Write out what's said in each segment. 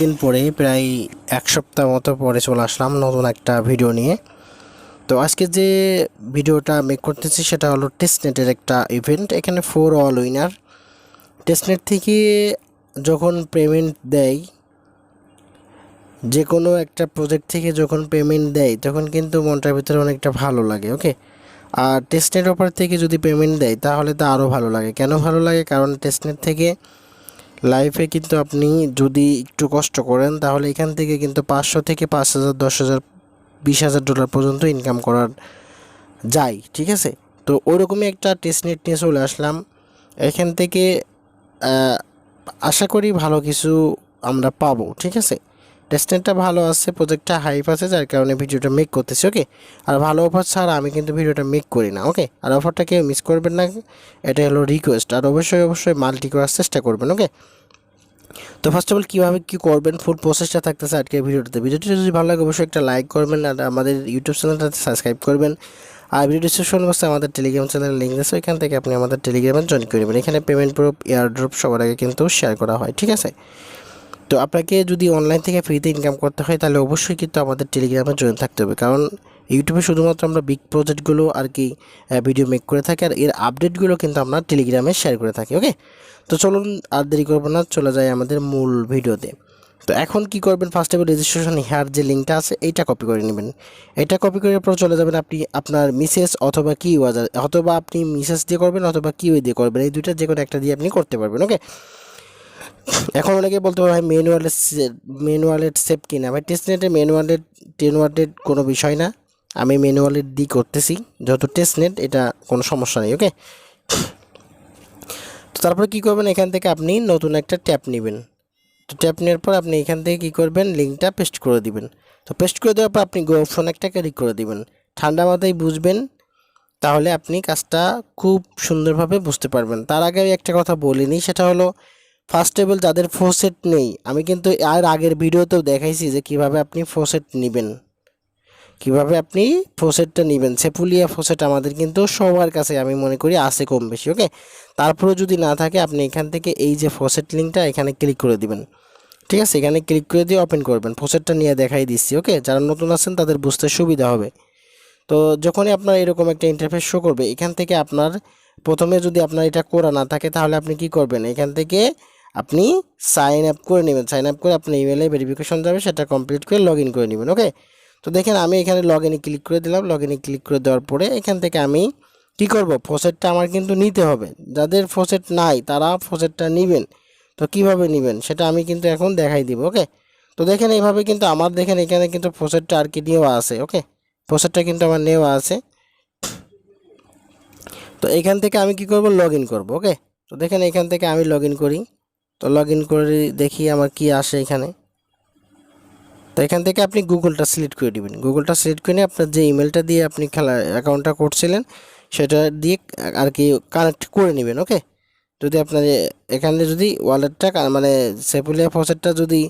দিন পরে প্রায় এক সপ্তাহ মতো পরে চলে আসলাম নতুন একটা ভিডিও নিয়ে। তো আজকে যে ভিডিওটা মেক করতেছি সেটা হলো টেস্টনেটের একটা ইভেন্ট এখানে ফোর অল উইনার টেস্টনেট থেকে যখন পেমেন্ট দেয় যে কোনো একটা প্রজেক্ট থেকে যখন পেমেন্ট দেয়, তখন কিন্তু মনটার ভিতরে অনেকটা ভালো লাগে ওকে আর টেস্টনেট অফার থেকে যদি পেমেন্ট দেয়, তাহলে তো আরও ভালো লাগে। কেন ভালো লাগে? কারণ টেস্টনেট থেকে লাইফে কিন্তু আপনি যদি একটু কষ্ট করেন, তাহলে এখান থেকে কিন্তু পাঁচশো থেকে পাঁচ হাজার, দশ হাজার, বিশ হাজার ডলার পর্যন্ত ইনকাম করার যায়, ঠিক আছে? তো ওরকমই একটা টেস্ট নেট নিয়ে চলে আসলাম। এখান থেকে আশা করি ভালো কিছু আমরা পাবো, ঠিক আছে? টেস্টনেটটা ভালো আছে প্রজেক্টটা হাইপ আছে, যার কারণে ভিডিওটা মেক করতেছি ওকে আর ভালো অফার ছাড়া আমি কিন্তু ভিডিওটা মেক করি না ওকে আর অফারটা কেউ মিস করবেন না এটা হলো রিকোয়েস্ট আর অবশ্যই অবশ্যই মাল্টি করার চেষ্টা করবেন ওকে তো ফার্স্ট অফ অল কীভাবে কী করবেন? ফুল প্রসেসটা থাকতেছে আজকের ভিডিওটাতে ভিডিওটি যদি ভালো লাগে, অবশ্যই একটা লাইক করবেন, আর আমাদের ইউটিউব চ্যানেলটাতে সাবস্ক্রাইব করবেন। আর ভিডিও ডিসক্রিপশন বক্সে আমাদের টেলিগ্রাম চ্যানেল লিঙ্ক আছে, ওইখান থেকে আপনি আমাদের টেলিগ্রামে জয়েন করে নেবেন। এখানে পেমেন্ট প্রুফ এয়ার ড্রপ সবার আগে কিন্তু শেয়ার করা হয়, ঠিক আছে? তো আপনাকে যদি অনলাইন থেকে ফ্রিতে ইনকাম করতে হয়, তাহলে অবশ্যই কিন্তু আমাদের টেলিগ্রামে জয়েন থাকতে হবে। কারণ ইউটিউবে শুধুমাত্র আমরা বিগ প্রজেক্টগুলো আর কি ভিডিও মেক করে থাকি আর এর আপডেটগুলো কিন্তু আমরা টেলিগ্রামে শেয়ার করে থাকি ওকে তো চলুন আর দেরি করব না, চলে যাই আমাদের মূল ভিডিওতে তো এখন কি করবেন? First of all registration here যে লিঙ্কটা আছে, এইটা কপি করে নেবেন। এটা কপি করার পর চলে যাবেন আপনি আপনার মিসেস অথবা কি ওয়াজার অথবা আপনি মিসেস দিয়ে করবেন অথবা কিউএ দিয়ে করবেন। এই দুইটা যে কোনো একটা দিয়ে আপনি করতে পারবেন ওকে এখন অনেকে বলতে পারে, ভাই ম্যানুয়ালের ম্যানুয়ালের সেভ কিনা? ভাই টেস্টনেটের ম্যানুয়ালের টেনুয়ালের কোনো বিষয় না। আমি ম্যানুয়ালের দিয়ে করতেছি। যেহেতু টেস্টনেট এটা কোনো সমস্যা নেই ওকে তো তারপরে কী করবেন? এখান থেকে আপনি নতুন একটা ট্যাপ নেবেন। তো ট্যাপ নেওয়ার পর আপনি এখান থেকে কী করবেন? লিঙ্কটা পেস্ট করে দিবেন। তো পেস্ট করে দেওয়ার পর আপনি গো অপশন একটা ক্লিক করে দিবেন। ঠান্ডা মাথায় বুঝবেন, তাহলে আপনি কাজটা খুব সুন্দরভাবে বুঝতে পারবেন। তার আগে একটা কথা বলিনি, সেটা হলো ফার্স্ট টেবল যাদের ফোসেট নেই, আমি কিন্তু আর আগের ভিডিওতেও দেখাইছি যে কীভাবে আপনি ফোসেট নেবেন। কীভাবে আপনি ফোসেটটা নেবেন। সেপুলিয়া ফোসেট আমাদের কিন্তু সবার কাছে, আমি মনে করি, আছে কম বেশি ওকে? তারপরেও যদি না থাকে, আপনি এখান থেকে এই যে ফোসেট লিঙ্কটা এখানে ক্লিক করে দিবেন। ঠিক আছে? এখানে ক্লিক করে দিয়ে ওপেন করবেন। ফোসেটটা নিয়ে দেখাই দিচ্ছি, ওকে? যারা নতুন আছেন, তাদের বুঝতে সুবিধা হবে। তো যখনই আপনার এরকম একটা ইন্টারফেস শো করবে, এখান থেকে আপনার প্রথমে যদি আপনার এটা করা না থাকে, তাহলে আপনি কি করবেন? এখান থেকে আপনি সাইন আপ করে নেবেন। সাইন আপ করে আপনার ইমেলে ভেরিফিকেশন যাবে, সেটা কমপ্লিট করে লগ করে নেবেন ওকে তো দেখেন, আমি এখানে লগ ক্লিক করে দিলাম। লগ ক্লিক করে দেওয়ার পরে এখান থেকে আমি কি করব? ফসেটটা আমার কিন্তু নিতে হবে। যাদের ফসেট নাই, তারা ফসেটটা নেবেন। তো কীভাবে নেবেন? সেটা আমি কিন্তু এখন দেখাই দিব ওকে তো দেখেন, এইভাবে কিন্তু আমার দেখেন, এখানে কিন্তু ফসেটটা আর কি নেওয়া আছে ওকে ফসেটটা কিন্তু আমার নেওয়া আছে। তো এখান থেকে আমি কি করব? লগ ইন করব ওকে তো দেখেন, এখান থেকে আমি লগ ইন করি। তো লগ ইন করে দেখি আমার কি আসে এখানে। তো এখান থেকে আপনি গুগলটা সিলেক্ট করে দিবেন। গুগলটা সিলেক্ট করে নিয়ে আপনার যে ইমেলটা দিয়ে আপনি খেলা অ্যাকাউন্টটা করছিলেন, সেটা দিয়ে আর কি কানেক্ট করে নেবেন ওকে যদি আপনার এখানে যদি ওয়ালেটটা মানে সেপুলিয়া ফসেটটা যদি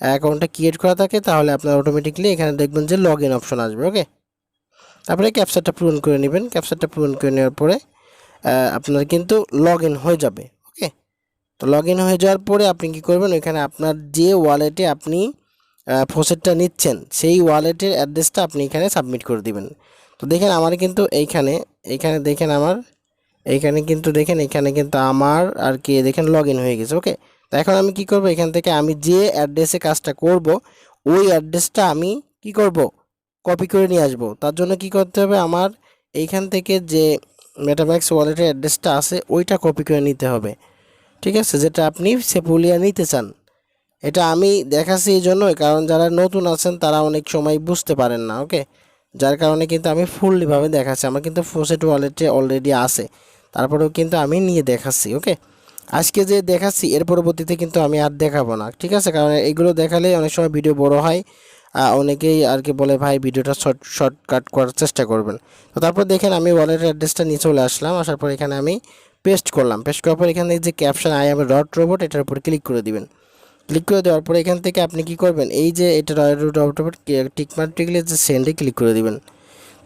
অ্যাকাউন্টটা ক্রিয়েট করা থাকে, তাহলে আপনার অটোমেটিকলি এখানে দেখবেন যে লগ ইন অপশন আসবে ওকে তারপরে ক্যাপচারটা পূরণ করে নেবেন। ক্যাপচারটা পূরণ করে নেওয়ার পরে আপনার কিন্তু লগ ইন হয়ে যাবে। তো লগ ইন হয়ে যাওয়ার পরে আপনি কি করবেন? ওইখানে আপনার যে ওয়ালেটে আপনি ফোসেটটা নিচ্ছেন, সেই ওয়ালেটের অ্যাড্রেসটা আপনি এখানে সাবমিট করে দিবেন। তো দেখেন আমার কিন্তু এইখানে এইখানে দেখেন আমার, এইখানে কিন্তু দেখেন এখানে কিন্তু আমার আর কি, দেখেন লগ হয়ে গেছে ওকে তো এখন আমি কি করব? এখান থেকে আমি যে অ্যাড্রেসে কাজটা করব, ওই অ্যাড্রেসটা আমি কি করব? কপি করে নিয়ে আসব। তার জন্য কি করতে হবে? আমার এইখান থেকে যে মেটাম্যাক্স ওয়ালেটের অ্যাড্রেসটা আছে, ওইটা কপি করে নিতে হবে। ঠিক আছে, যেটা আপনি সেপুলিয়া নিতে চান। এটা আমি দেখাচ্ছি এই জন্যই, কারণ যারা নতুন আছেন তারা অনেক সময় বুঝতে পারেন না ওকে যার কারণে কিন্তু আমি ফুললিভাবে দেখাচ্ছি। আমার কিন্তু ফোসেট ওয়ালেটে অলরেডি আছে। তারপরেও কিন্তু আমি নিয়ে দেখাচ্ছি ওকে আজকে যে দেখাচ্ছি, এর পরবর্তীতে কিন্তু আমি আর দেখাবো না, ঠিক আছে? কারণ এগুলো দেখালে অনেক সময় ভিডিও বড় হয় অনেকেই আর কি বলে, ভাই, ভিডিওটা শর্ট, শর্টকাট করার চেষ্টা করবেন। তো তারপর দেখেন, আমি ওয়ালেটের অ্যাড্রেসটা নিয়ে চলে আসলাম। আসার পর এখানে আমি পেস্ট করলাম। পেস্ট করার পর এখানে যে caption I am not robot এটার উপর ক্লিক করে দিবেন। ক্লিক করে দেওয়ার পরে এখান থেকে আপনি কি করবেন? এই যে এটা অটোমেট টিকমার্ক টিকলে যে সেন্ডে ক্লিক করে দিবেন।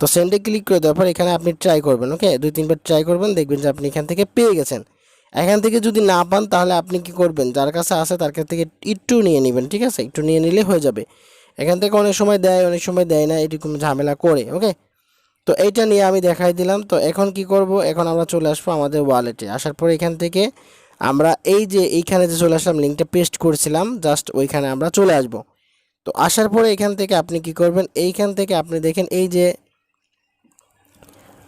তো সেন্ডে ক্লিক করে দেওয়ার পর এখানে আপনি ট্রাই করবেন ওকে দুই, তিনবার ট্রাই করবেন, দেখবেন যে আপনি এখান থেকে পেয়ে গেছেন। এখান থেকে যদি না পান, তাহলে আপনি কি করবেন? যার কাছে আছে তার কাছ থেকে একটু নিয়ে নেবেন, ঠিক আছে? একটু নিয়ে নিলে হয়ে যাবে। এখান থেকে অনেক সময় দেয়, অনেক সময় দেয় না, এরকম ঝামেলা করে ওকে তো এইটা নিয়ে আমি দেখাই দিলাম। তো এখন কি করব? এখন আমরা চলে আসব আমাদের ওয়ালেটে আসার পর এখান থেকে আমরা এই যে এইখানে যে চলে আসলাম লিঙ্কটা পেস্ট করেছিলাম জাস্ট ওইখানে আমরা চলে আসব। তো আসার পরে এখান থেকে আপনি কি করবেন? এইখান থেকে আপনি দেখেন এই যে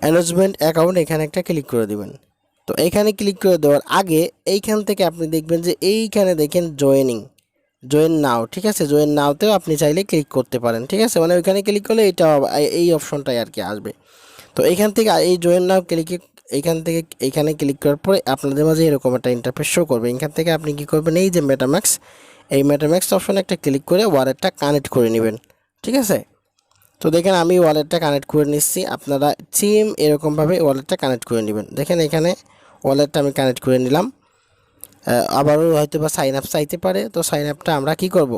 অ্যানাউন্সমেন্ট অ্যাকাউন্ট এখানে একটা ক্লিক করে দিবেন। তো এখানে ক্লিক করে দেওয়ার আগে এইখান থেকে আপনি দেখবেন যে এইখানে দেখেন জয়েনিং জয়েন নাও ঠিক আছে? জয়েন নাওতেও আপনি চাইলে ক্লিক করতে পারেন, ঠিক আছে? মানে ওইখানে ক্লিক করলে এটা, এই অপশনটাই আর কি আসবে। তো এইখান থেকে, এই জয়েন নাও ক্লিকে এইখান থেকে এইখানে ক্লিক করার পরে আপনাদের মাঝে এরকম একটা ইন্টারফেস শো করবে। এখান থেকে আপনি কি করবেন, এই যে মেটাম্যাক্স এই মেটাম্যাক্স অপশনে একটা ক্লিক করে ওয়ালেটটা কানেক্ট করে নেবেন, ঠিক আছে? তো দেখেন, আমি ওয়ালেটটা কানেক্ট করে নিচ্ছি। আপনারা সেম এরকমভাবে ওয়ালেটটা কানেক্ট করে নেবেন। দেখেন, এখানে ওয়ালেটটা আমি কানেক্ট করে নিলাম। আবারও হয়তো বা সাইন আপ চাইতে পারে। তো সাইন আপটা আমরা কি করব?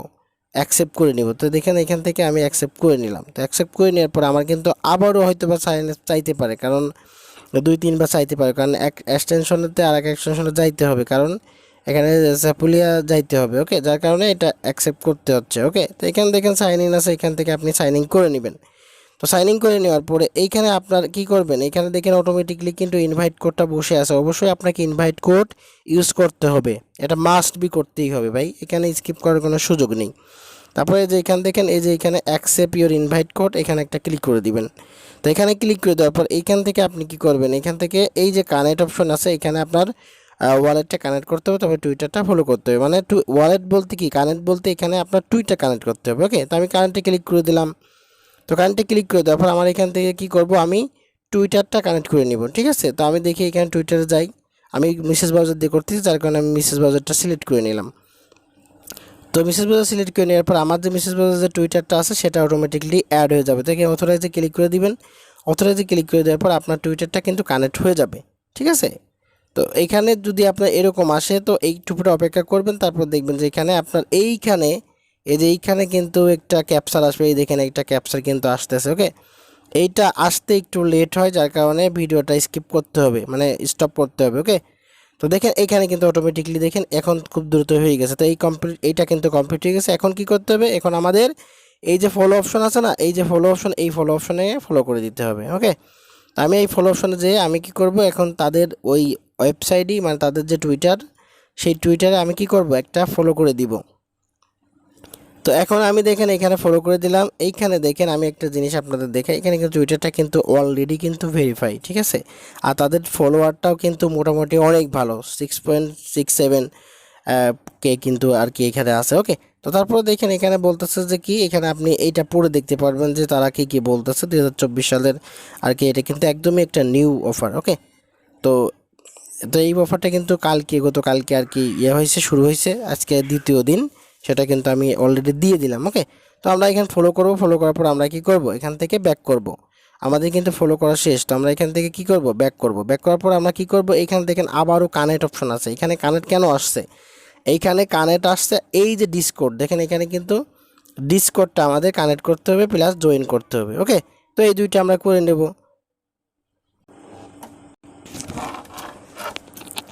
অ্যাকসেপ্ট করে নিব। তো দেখেন এখান থেকে আমি অ্যাকসেপ্ট করে নিলাম। তো অ্যাকসেপ্ট করে নেওয়ার পর আমার কিন্তু আবারও হয়তো বা সাইন আপ চাইতে পারে। কারণ দুই, তিনবার চাইতে পারে। কারণ এক এক্সটেনশনেতে আর এক এক্সটেনশনে যাইতে হবে। কারণ এখানে স্যাপুলিয়া যাইতে হবে ওকে যার কারণে এটা অ্যাকসেপ্ট করতে হচ্ছে ওকে তো এখানে দেখেন সাইন ইন আছে। এখান থেকে আপনি সাইন ইন করে নেবেন। তো সাইন ইন করে নেওয়ার পরে এইখানে আপনার কি করবেন? এখানে দেখেন অটোমেটিকলি কিন্তু ইনভাইট কোডটা বসে আছে। অবশ্যই আপনাকে ইনভাইট কোড ইউজ করতে হবে। এটা মাস্ট বি করতেই হবে ভাই। এখানে স্কিপ করার কোনো সুযোগ নেই। তারপরে যে এখানে দেখেন, এই যে এখানে অ্যাকসেপ্ট ইউর ইনভাইট কোড এখানে একটা ক্লিক করে দিবেন। তো এখানে ক্লিক করে দেওয়ার পর এইখান থেকে আপনি কি করবেন? এখান থেকে এই যে কানেক্ট অপশন আছে, এখানে আপনার ওয়ালেটটা কানেক্ট করতে হবে। তবে টুইটারটা ফলো করতে হবে। মানে ওয়ালেট বলতে কি? কানেক্ট বলতে এখানে আপনার টুইটার কানেক্ট করতে হবে। ওকে তো আমি কারেন্টে ক্লিক করে দিলাম। তো কারেন্টে ক্লিক করে দেওয়ার পর আমার এখান থেকে কি করব? আমি টুইটারটা কানেক্ট করে নিব, ঠিক আছে? তো আমি দেখি এখানে টুইটারে যাই। আমি মিসেস ব্রাউজার দিয়ে করতেছি, যার কারণে আমি মিসেস ব্রাউজারটা সিলেক্ট করে নিলাম। তো মিসেস ব্রাউজার সিলেক্ট করে নেওয়ার পর আমার যে মিসেস ব্রাউজার যে টুইটারটা আছে, সেটা অটোমেটিকলি অ্যাড হয়ে যাবে। তো অথরাইজে ক্লিক করে দিবেন। অথরাইজে ক্লিক করে দেওয়ার পর আপনার টুইটারটা কিন্তু কানেক্ট হয়ে যাবে, ঠিক আছে? তো এইখানে যদি আপনার এরকম আসে, তো এইটুকুটা অপেক্ষা করবেন, তারপর দেখবেন যে এখানে আপনার এইখানে এই যে এইখানে কিন্তু একটা ক্যাপচার আসবে, এই দেখেন একটা ক্যাপচার কিন্তু আসতেছে ওকে এইটা আসতে একটু লেট হয়, যার কারণে ভিডিওটা স্কিপ করতে হবে মানে স্টপ করতে হবে ওকে তো দেখেন এইখানে কিন্তু অটোমেটিকলি দেখেন এখন খুব দ্রুত হয়ে গেছে, তো এই কমপ্লিট এইটা কিন্তু কমপ্লিট হয়ে গেছে, এখন কি করতে হবে? এখন আমাদের এই যে ফলো অপশন আছে না, এই যে ফলো অপশন এই ফলো অপশনে ফলো করে দিতে হবে ওকে আমি এই ফলো অপশনে যেয়ে আমি কি করব? এখন তাদের ওই ওয়েবসাইটই মানে তাদের যে টুইটার সেই টুইটারে আমি কি করব? একটা ফলো করে দিব। তো এখন আমি দেখেন এখানে ফলো করে দিলাম। এইখানে দেখেন আমি একটা জিনিস আপনাদের দেখাই। এখানে কিন্তু টুইটারটা কিন্তু অলরেডি কিন্তু ভেরিফাই ঠিক আছে? আর তাদের ফলোয়ারটাও কিন্তু মোটামুটি অনেক ভালো। সিক্স পয়েন্ট সিক্স সেভেন কে কিন্তু আর কি এখানে আছে ওকে তো তারপরে দেখেন এখানে বলতেছে যে কি, এখানে আপনি এইটা পড়ে দেখতে পারবেন যে তারা কি কি বলতেছে। দু হাজার চব্বিশ সালের আর কি এটা কিন্তু একদমই একটা নিউ অফার ওকে তো তো এই অফারটা কিন্তু কালকে গত কালকে আর কি ইয়ে হয়েছে, শুরু হয়েছে। আজকে দ্বিতীয় দিন। সেটা কিন্তু আমি অলরেডি দিয়ে দিলাম ওকে তো আমরা এখানে ফলো করব ফলো করার পর আমরা কি করব? এখান থেকে ব্যাক করব। আমাদের কিন্তু ফলো করা শেষ, তো আমরা এখান থেকে কি করব? ব্যাক করব। ব্যাক করার পর আমরা কি করব? এখানে দেখেন আবারও কানেক্ট অপশন আছে। এখানে কানেক্ট কেন আসছে? এইখানে কানেক্ট আসছে এই যে ডিসকোড দেখেন এখানে কিন্তু ডিসকোডটা আমাদের কানেক্ট করতে হবে প্লাস জয়েন করতে হবে ওকে তো এই দুইটা আমরা করে নেব।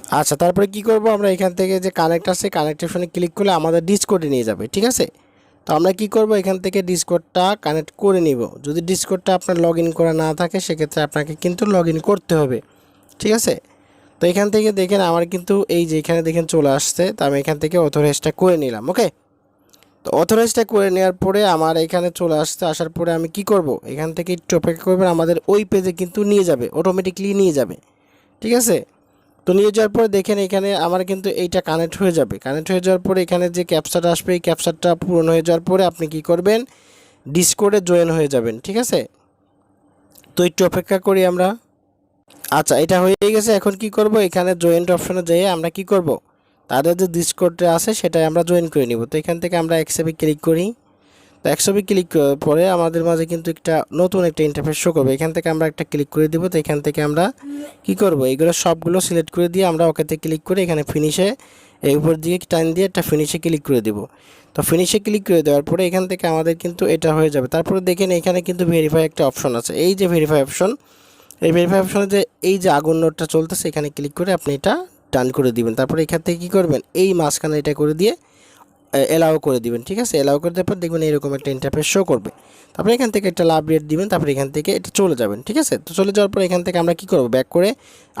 আচ্ছা তারপরে কি করব? আমরা এখান থেকে যে কানেক্ট আছে কানেক্ট অপশনে ক্লিক করলে আমাদের ডিসকোডে নিয়ে যাবে, ঠিক আছে? তো আমরা কি করব? এখান থেকে ডিসকোডটা কানেক্ট করে নিব। যদি ডিসকোডটা আপনার লগ ইন করা না থাকে, সেক্ষেত্রে আপনাকে কিন্তু লগ করতে হবে, ঠিক আছে? তো এখান থেকে দেখেন, আমার কিন্তু এই যে এখানে দেখেন চলে আসছে, তো আমি এখান থেকে অথরাইজটা করে নিলাম, ওকে? তো অথরাইজটা করে নেওয়ার পরে আমার এখানে চলে আসতে আসার পরে আমি কি করব? এখান থেকে একটু অপেক্ষা করবেন, আমাদের ওই পেজে কিন্তু নিয়ে যাবে অটোমেটিকলি নিয়ে যাবে, ঠিক আছে? তো নিয়ে যাওয়ার পরে দেখেন এখানে আমার কিন্তু এইটা কানেক্ট হয়ে যাবে। কানেক্ট হয়ে যাওয়ার পরে এখানে যে ক্যাপচারটা আসবে, এই ক্যাপচারটা পূরণ হয়ে যাওয়ার পরে আপনি কি করবেন? ডিসকোডে জয়েন হয়ে যাবেন, ঠিক আছে? তো একটু অপেক্ষা করি আমরা। আচ্ছা এটা হয়ে গেছে, এখন কি করব? এখানে জয়েন্ট অপশনে যেয়ে আমরা কি করব? তাদের যে ডিসকোডটা আছে সেটাই আমরা জয়েন করে নিব। তো এখান থেকে আমরা একসাথে ক্লিক করি। তো একসাথে ক্লিক করার পরে আমাদের মাঝে কিন্তু একটা নতুন একটা ইন্টারফেস শো করবে। এখান থেকে আমরা একটা ক্লিক করে দিব, তো এখান থেকে আমরা কি করব? এইগুলো সবগুলো সিলেক্ট করে দিয়ে আমরা ওকেতে ক্লিক করে এখানে ফিনিশে এই উপর দিয়ে টাইম দিয়ে একটা ফিনিশে ক্লিক করে দিব। তো ফিনিশে ক্লিক করে দেওয়ার পরে এখান থেকে আমাদের কিন্তু এটা হয়ে যাবে। তারপরে দেখেন এখানে কিন্তু ভেরিফাই একটা অপশন আছে। এই যে ভেরিফাই অপশন এই ভেরিফাই অপশনে যে এই যে আগুন নোটটা চলতেছে, এখানে ক্লিক করে আপনি এটা ডান করে দিবেন। তারপরে এখান থেকে কী করবেন? এই মাঝখানে এটা করে দিয়ে এলাও করে দিবেন, ঠিক আছে? এলাও করে দেওয়ার পর দেখবেন এরকম একটা ইন্টারফেস শো করবে। তারপরে এখান থেকে একটা লাভ রেট দিবেন, তারপরে এখান থেকে এটা চলে যাবেন, ঠিক আছে? তো চলে যাওয়ার পর এখান থেকে আমরা কি করব? ব্যাক করে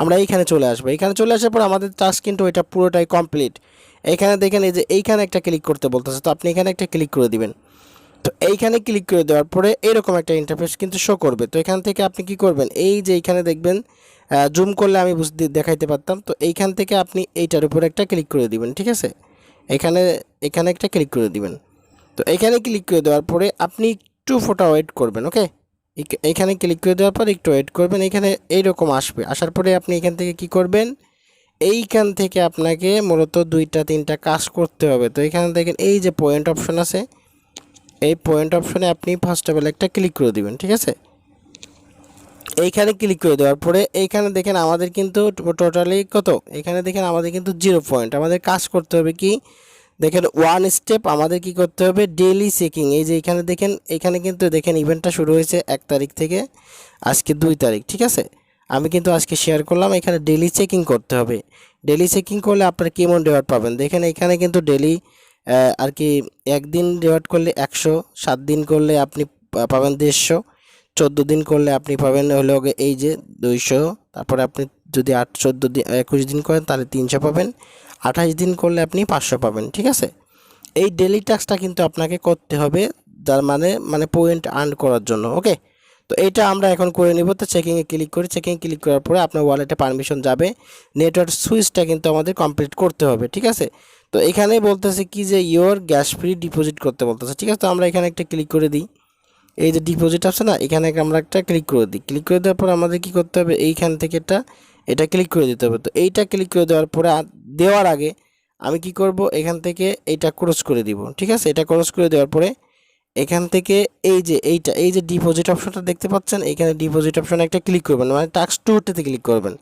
আমরা এইখানে চলে আসব। এখানে চলে আসার পর আমাদের টাস্ক কিন্তু এটা পুরোটাই কমপ্লিট এখানে দেখেন এই যে এইখানে একটা ক্লিক করতে বলতেছে, তো আপনি এখানে একটা ক্লিক করে দিবেন। তো এইখানে ক্লিক করে দেওয়ার পরে এরকম একটা ইন্টারফেস কিন্তু শো করবে। তো এখান থেকে আপনি কি করবেন? এই যে এইখানে দেখবেন জুম করলে আমি বুঝতে দেখাইতে পারতাম। তো এইখান থেকে আপনি এইটার উপর একটা ক্লিক করে দিবেন, ঠিক আছে? এখানে এখানে একটা ক্লিক করে দিবেন। তো এখানে ক্লিক করে দেওয়ার পরে আপনি একটু ফোটা ওয়েট করবেন ওকে এখানে ক্লিক করে দেওয়ার পর একটু ওয়েট করবেন, এখানে এইরকম আসবে। আসার পরে আপনি এখান থেকে কি করবেন? এইখান থেকে আপনাকে মূলত দুইটা, তিনটা কাজ করতে হবে। তো এখানে দেখেন, এই যে পয়েন্ট অপশন আছে, এই পয়েন্ট অপশনে আপনি ফার্স্ট অফ অল একটা ক্লিক করে দিবেন, ঠিক আছে? এইখানে ক্লিক করে দেওয়ার পরে এইখানে দেখেন আমাদের কিন্তু টোটালি কত? এখানে দেখেন আমাদের কিন্তু জিরো পয়েন্ট আমাদের কাজ করতে হবে কি? দেখেন ওয়ান স্টেপ আমাদের কি করতে হবে? ডেলি চেকিং এই যে এখানে দেখেন এখানে কিন্তু দেখেন ইভেন্টটা শুরু হয়েছে এক তারিখ থেকে আজকে দুই তারিখ, ঠিক আছে? আমি কিন্তু আজকে শেয়ার করলাম, এখানে ডেলি চেকিং করতে হবে। ডেলি চেকিং করলে আপনারা কেমন রেওয়ার্ড পাবেন? দেখেন এখানে কিন্তু ডেলি আর কি একদিন রেওয়ার্ড করলে একশো, সাত দিন করলে আপনি পাবেন দেড়শো। চোদ্দ দিন করলে আপনি পাবেন হলে হলো এই যে দুইশো, তারপরে আপনি যদি আট, চোদ্দ দিন একুশ দিন করেন তাহলে তিনশো পাবেন। আঠাশ দিন করলে আপনি পাঁচশো পাবেন, ঠিক আছে? এই ডেলি টাস্কটা কিন্তু আপনাকে করতে হবে যার মানে মানে পয়েন্ট আর্ন করার জন্য ওকে তো এটা আমরা এখন করে নিব, তো চেকিংয়ে ক্লিক করি চেকিং ক্লিক করার পরে আপনার ওয়ালেটে পারমিশন যাবে। নেটওয়ার্ক সুইচটা কিন্তু আমাদের কমপ্লিট করতে হবে, ঠিক আছে? তো এখানে বলতেছে কি যে ইয়োর গ্যাস ফ্রি ডিপোজিট করতে বলতেছে, ঠিক আছে? তো আমরা এখানে একটা ক্লিক করে দিই। এই যে ডিপোজিট আছে না, এখানে আমরা একটা ক্লিক করে দিই। ক্লিক করে দেওয়ার পর আমাদের কি করতে হবে? এইখান থেকে এটা এটা ক্লিক করে দিতে হবে। তো এইটা ক্লিক করে দেওয়ার পরে দেওয়ার আগে আমি কি করব? এখান থেকে এইটা ক্রস করে দিব। ঠিক আছে? এটা ক্রস করে দেওয়ার পরে এখান থেকে এই যে এইটা, এই যে ডিপোজিট অপশনটা দেখতে পাচ্ছেন? এখানে ডিপোজিট অপশনে একটা ক্লিক করবেন। মানে টাক্স টুতে ক্লিক করবেন।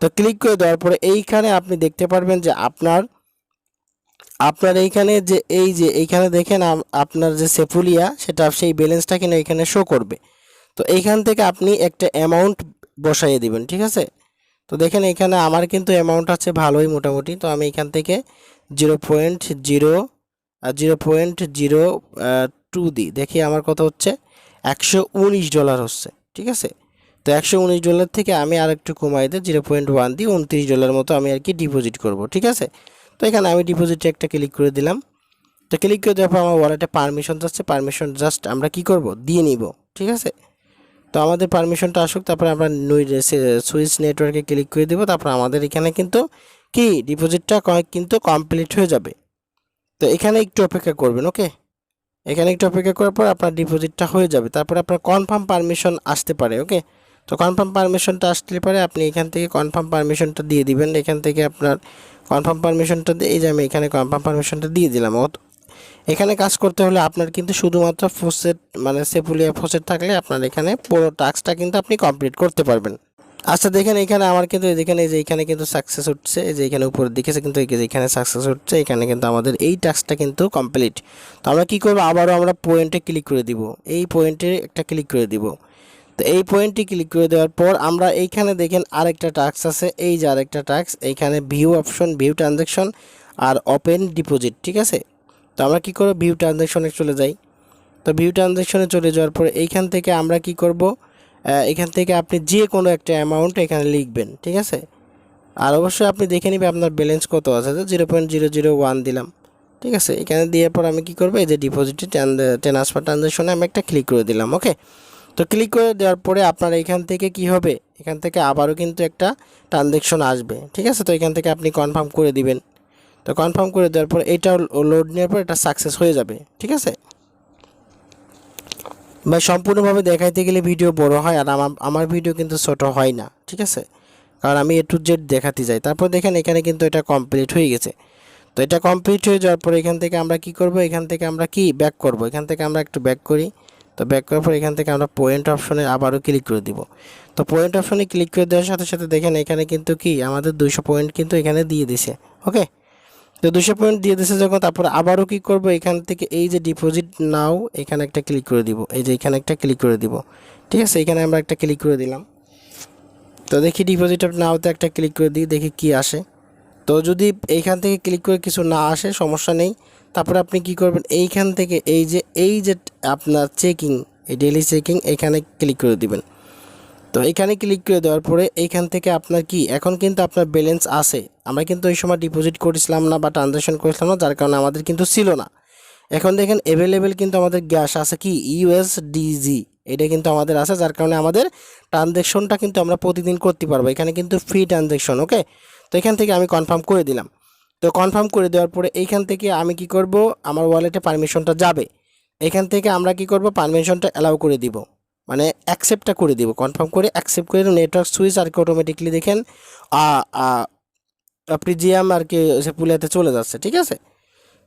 তো ক্লিক করে দেওয়ার পরে এইখানে আপনি দেখতে পারবেন যে আপনার আপনার এইখানে যে, এই যে, এইখানে দেখেন আপনার যে সেফুলিয়া, সেটা সেই ব্যালেন্সটা কিনা এখানে শো করবে। তো এইখান থেকে আপনি একটা অ্যামাউন্ট বসাইয়ে দিবেন, ঠিক আছে? তো দেখেন এখানে আমার কিন্তু অ্যামাউন্ট আছে ভালোই মোটামুটি। তো আমি এখান থেকে zero point zero zero point zero two দিই। দেখি আমার কত হচ্ছে? একশো উনিশ ডলার হচ্ছে, ঠিক আছে? তো একশো উনিশ ডলার থেকে আমি আর একটু কমাই দিই জিরো পয়েন্ট ওয়ান দিই, উনত্রিশ ডলার মতো আমি আর কি ডিপোজিট করব, ঠিক আছে? তো এখানে আমি ডিপোজিটে একটা ক্লিক করে দিলাম। তো ক্লিক করে দেওয়ার পর আমার ওয়ালেটে পারমিশন যাচ্ছে পারমিশন জাস্ট আমরা কি করব? দিয়ে নিব, ঠিক আছে? তো আমাদের পারমিশনটা আসুক, তারপরে আমরা সুইচ নেটওয়ার্কে ক্লিক করে দেবো, তারপর আমাদের এখানে কিন্তু কি? ডিপোজিটটা কিন্তু কমপ্লিট হয়ে যাবে। তো এখানে একটু অপেক্ষা করবেন ওকে এখানে একটু অপেক্ষা করার পর আপনার ডিপোজিটটা হয়ে যাবে। তারপরে আপনার কনফার্ম পারমিশন আসতে পারে ওকে তো কনফার্ম পারমিশনটা আসতে পারে আপনি এখান থেকে কনফার্ম পারমিশনটা দিয়ে দিবেন। এখান থেকে আপনার কনফার্ম পারমিশনটা দিয়ে, এই যে আমি এখানে কনফার্ম পারমিশনটা দিয়ে দিলাম। এখানে কাজ করতে হলে আপনার কিন্তু শুধুমাত্র ফোসেট মানে সেপুলিয়া ফোসেট থাকলে আপনার এখানে পুরো টাস্কটা কিন্তু আপনি কমপ্লিট করতে পারবেন। আচ্ছা দেখেন এখানে আমার কিন্তু এখানে এই যে এখানে কিন্তু সাকসেস উঠছে এই যে এখানে উপরে দেখেছে কিন্তু এখানে সাকসেস উঠছে এখানে কিন্তু আমাদের এই টাস্কটা কিন্তু কমপ্লিট তো আমরা কী করব? আবারও আমরা পয়েন্টে ক্লিক করে দিব। এই পয়েন্টে একটা ক্লিক করে দিব। তো এই পয়েন্টটি ক্লিক করে দেওয়ার পর আমরা এইখানে দেখেন আরেকটা টাস্ক আছে। এই যে আরেকটা টাস্ক, এইখানে ভিউ অপশন, ভিউ ট্রানজ্যাকশন আর ওপেন ডিপোজিট, ঠিক আছে? তো আমরা কি করব? ভিউ ট্রানজ্যাকশনে চলে যাই। তো ভিউ ট্রানজ্যাকশনে চলে যাওয়ার পর এইখান থেকে আমরা কি করব? এখান থেকে আপনি যে কোনো একটা অ্যামাউন্ট এখানে লিখবেন, ঠিক আছে? আর অবশ্যই আপনি দেখে নেবেন আপনার ব্যালেন্স কত আছে zero point zero zero one দিলাম, ঠিক আছে? এখানে দেওয়ার পর আমি কি করব? এই যে ডিপোজিটে ট্রান্সফার ট্রানজ্যাকশনে আমি একটা ক্লিক করে দিলাম, ওকে? তো ক্লিক করে দেওয়ার পরে আপনার এখান থেকে কি হবে? এখান থেকে আবারও কিন্তু একটা ট্রানজ্যাকশন আসবে, ঠিক আছে? তো এখান থেকে আপনি কনফার্ম করে দিবেন। তো কনফার্ম করে দেওয়ার পর এটা লোড নেওয়ার পর এটা সাকসেস হয়ে যাবে, ঠিক আছে? ভাই, সম্পূর্ণভাবে দেখাইতে গেলে ভিডিও বড় হয় আর আমার আমার ভিডিও কিন্তু ছোট হয় না, ঠিক আছে? কারণ আমি এ টু জেড দেখাতে যাই। তারপর দেখেন এখানে কিন্তু এটা কমপ্লিট হয়ে গেছে। তো এটা কমপ্লিট হয়ে যাওয়ার পর এখান থেকে আমরা কি করব? এখান থেকে আমরা কি? ব্যাক করব। এখান থেকে আমরা একটু ব্যাক করি। তো ব্যাক করার পর এখান থেকে আমরা পয়েন্ট অপশনে আবারও ক্লিক করে দিব। তো পয়েন্ট অপশনে ক্লিক করে দেওয়ার সাথে সাথে দেখেন এখানে কিন্তু কি? আমাদের দুইশো পয়েন্ট কিন্তু এখানে দিয়ে দিছে ওকে তো দুশো পয়েন্ট দিয়ে দিছে যখন, তারপর আবারও কি করব? এখান থেকে এই যে ডিপোজিট নাও এখানে একটা ক্লিক করে দিব। এই যে এখানে একটা ক্লিক করে দিব। ঠিক আছে? এখানে আমরা একটা ক্লিক করে দিলাম। তো দেখি ডিপোজিট নাওতে একটা ক্লিক করে দিই, দেখি কি আসে। তো যদি এইখান থেকে ক্লিক করে কিছু না আসে, সমস্যা নেই। তারপরে আপনি কি করবেন? এইখান থেকে এই যে এই যে আপনার চেকিং এই ডেলি চেকিং এখানে ক্লিক করে দিবেন। তো এখানে ক্লিক করে দেওয়ার পরে এইখান থেকে আপনার কি, এখন কিন্তু আপনার ব্যালেন্স আছে। আমরা কিন্তু ওই সময় ডিপোজিট করেছিলাম না বা ট্রানজ্যাকশন করেছিলাম না, যার কারণে আমাদের কিন্তু ছিল না। এখন দেখেন অ্যাভেলেবেল কিন্তু আমাদের গ্যাস আছে কি? ইউএসডিজি এটা কিন্তু আমাদের আছে, যার কারণে আমাদের ট্রানজ্যাকশনটা কিন্তু আমরা প্রতিদিন করতে পারব। এখানে কিন্তু ফ্রি ট্রানজ্যাকশন ওকে তো এখান থেকে আমি কনফার্ম করে দিলাম। তো কনফার্ম করে দেওয়ার পরে এইখান থেকে আমি কি করব? আমার ওয়ালেটে পারমিশনটা যাবে। এখান থেকে আমরা কি করব? পারমিশনটা অ্যালাউ করে দিব। মানে অ্যাকসেপ্টটা করে দিব। কনফার্ম করে অ্যাকসেপ্ট করে নেটওয়ার্ক সুইচ আর কি অটোমেটিকলি দেখেন প্রিজিয়াম আর কি পুলিয়াতে চলে যাচ্ছে, ঠিক আছে?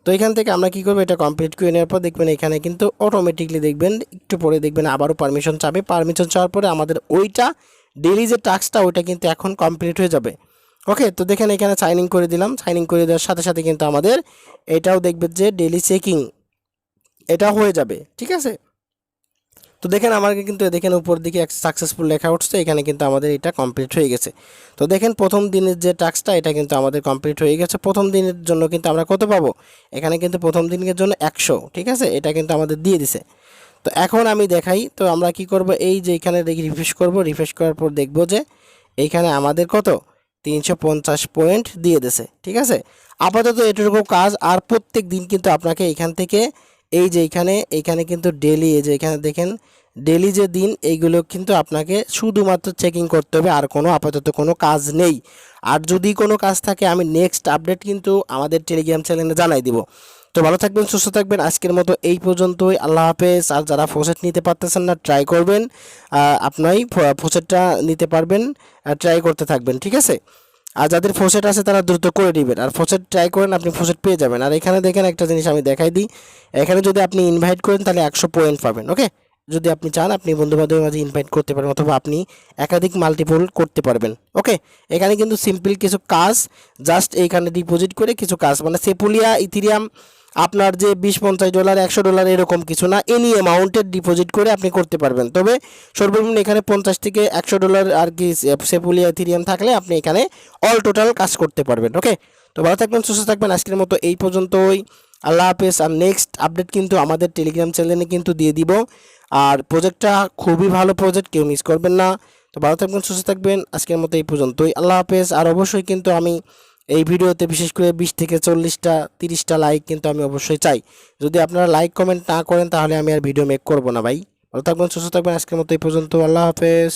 তো এখান থেকে আমরা কী করব? এটা কমপ্লিট করে নেওয়ার পর দেখবেন এখানে কিন্তু অটোমেটিকলি দেখবেন, একটু পরে দেখবেন আবারও পারমিশন চাবে। পারমিশন চাওয়ার পরে আমাদের ওইটা ডেলি যে টাস্কটা ওইটা কিন্তু এখন কমপ্লিট হয়ে যাবে। ওকে তো দেখেন এখানে সাইন ইন করে দিলাম। সাইন ইন করে দেওয়ার সাথে সাথে কিন্তু আমাদের এটাও দেখবে যে ডেলি চেকিং এটা হয়ে যাবে, ঠিক আছে? তো দেখেন আমাকে কিন্তু দেখেন উপর দিকে সাকসেসফুল লেখা উঠছে, এখানে কিন্তু আমাদের এটা কমপ্লিট হয়ে গেছে। তো দেখেন প্রথম দিনের যে টাস্কটা এটা কিন্তু আমাদের কমপ্লিট হয়ে গেছে। প্রথম দিনের জন্য কিন্তু আমরা কত পাবো? এখানে কিন্তু প্রথম দিনের জন্য একশো, ঠিক আছে? এটা কিন্তু আমাদের দিয়ে দিছে। তো এখন আমি দেখাই, তো আমরা কি করব? এই যে এখানে দেখি রিফ্রেশ করব। রিফ্রেশ করার পর দেখব যে এইখানে আমাদের কত? তিনশো পঞ্চাশ পয়েন্ট দিয়ে দিছে, ঠিক আছে? আপাতত এটুকু কাজ, আর প্রত্যেক দিন কিন্তু আপনাকে এখান থেকে এই যে এখানে এখানে কিন্তু ডেলি এই যে এখানে দেখেন ডেলি যে দিন, এইগুলো কিন্তু আপনাকে শুধুমাত্র চেকিং করতে হবে, আর কোনো আপাতত কোনো কাজ নেই। আর যদি কোনো কাজ থাকে, আমি নেক্সট আপডেট কিন্তু আমাদের টেলিগ্রাম চ্যানেলে জানাই দিব। তো ভালো থাকবেন, সুস্থ থাকবেন। আজকের মতো এই পর্যন্তই। আল্লাহ হাফেজ। আর যারা ফোসেট নিতে পারতেছেন না ট্রাই করবেন। আপনাই ফোসেটটা নিতে পারবেন ট্রাই করতে থাকবেন, ঠিক আছে? আর যাদের ফোসেট আছে, তারা দ্রুত করে নেবেন। আর ফোসেট ট্রাই করেন, আপনি ফোসেট পেয়ে যাবেন। আর এখানে দেখেন একটা জিনিস আমি দেখাই দিই। এখানে যদি আপনি ইনভাইট করেন, তাহলে একশো পয়েন্ট পাবেন ওকে যদি আপনি চান, আপনি বন্ধু বান্ধবের মাঝে ইনভাইট করতে পারেন অথবা আপনি একাধিক মাল্টিপল করতে পারবেন ওকে এখানে কিন্তু সিম্পল কিছু কাজ জাস্ট এইখানে ডিপোজিট করে কিছু কাজ মানে সেপুলিয়া, ইথিরিয়াম আপনার যে বিশ পঞ্চাশ ডলার, একশো ডলার এরকম কিছু না এনি অ্যামাউন্টের ডিপোজিট করে আপনি করতে পারবেন। তবে সর্বনিম্ন এখানে পঞ্চাশ থেকে একশো ডলার আর কি সেপুলিয়া ইথিরিয়াম থাকলে আপনি এখানে অল টোটাল কাজ করতে পারবেন ওকে তো ভালো থাকবেন, সুস্থ থাকবেন, আজকের মতো এই পর্যন্তই। আল্লাহ হাফেজ, আর নেক্সট আপডেট কিন্তু আমাদের টেলিগ্রাম চ্যানেলে কিন্তু দিয়ে দিব। আর প্রজেক্টটা খুবই ভালো প্রজেক্ট কেউ মিস করবেন না। তো ভালো থাকবেন, সুস্থ থাকবেন, আজকের মতো এই পর্যন্তই। আল্লাহ হাফেজ, আর অবশ্যই কিন্তু আমি এই ভিডিওতে বিশেষ করে বিশ থেকে চল্লিশটা, তিরিশটা লাইক কিন্তু আমি অবশ্যই চাই। যদি আপনারা লাইক কমেন্ট না করেন, তাহলে আমি আর ভিডিও মেক করব না ভাই। ভালো থাকবেন, সুস্থ থাকবেন। আজকের মতো এই পর্যন্ত। আল্লাহ হাফেজ।